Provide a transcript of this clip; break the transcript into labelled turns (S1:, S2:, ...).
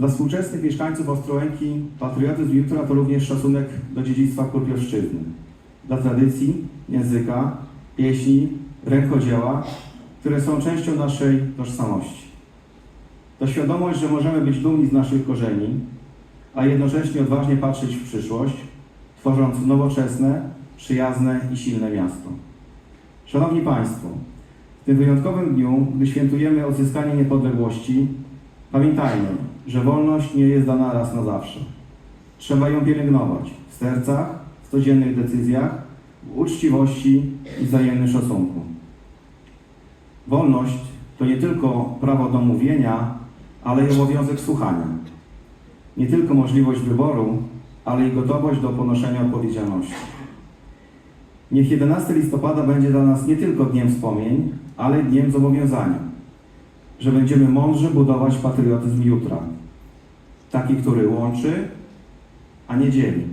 S1: Dla współczesnych mieszkańców Ostrołęki patriotyzm jutra to również szacunek do dziedzictwa kurpiowszczyzny, dla tradycji, języka, pieśni, rękodzieła, które są częścią naszej tożsamości. To świadomość, że możemy być dumni z naszych korzeni, a jednocześnie odważnie patrzeć w przyszłość, tworząc nowoczesne, przyjazne i silne miasto. Szanowni Państwo, w tym wyjątkowym dniu, gdy świętujemy odzyskanie niepodległości, pamiętajmy, że wolność nie jest dana raz na zawsze. Trzeba ją pielęgnować w sercach, w codziennych decyzjach, w uczciwości i wzajemnym szacunku. Wolność to nie tylko prawo do mówienia, ale i obowiązek słuchania. Nie tylko możliwość wyboru, ale i gotowość do ponoszenia odpowiedzialności. Niech 11 listopada będzie dla nas nie tylko dniem wspomnień, ale dniem zobowiązania, że będziemy mądrze budować patriotyzm jutra, taki, który łączy, a nie dzieli.